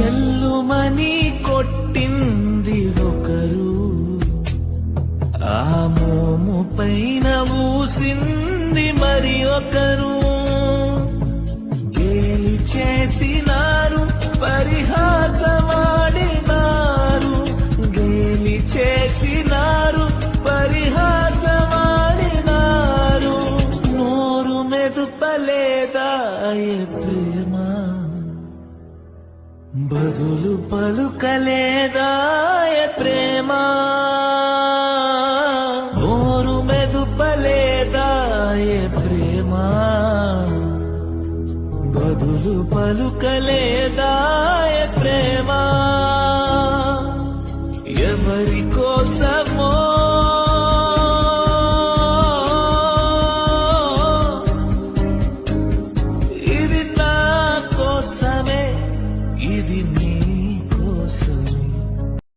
చెల్లుమని కొట్టింది ఒకరు. ఆ మోము పైన మూసింది మరి ఒకరు. గేలి చేసినారు పరిహాసమాడినారు. గేలి చేసినారు పరిహాసమాడినారు. నోరు మెదుపలేదా ప్రేమ? బదులు పలుకలేదాయ ప్రేమ. నోరు మెదుపలేదా ఏ ప్రేమ. బదులు పలుకలేదాయ ప్రేమ. ఎవరి కోసం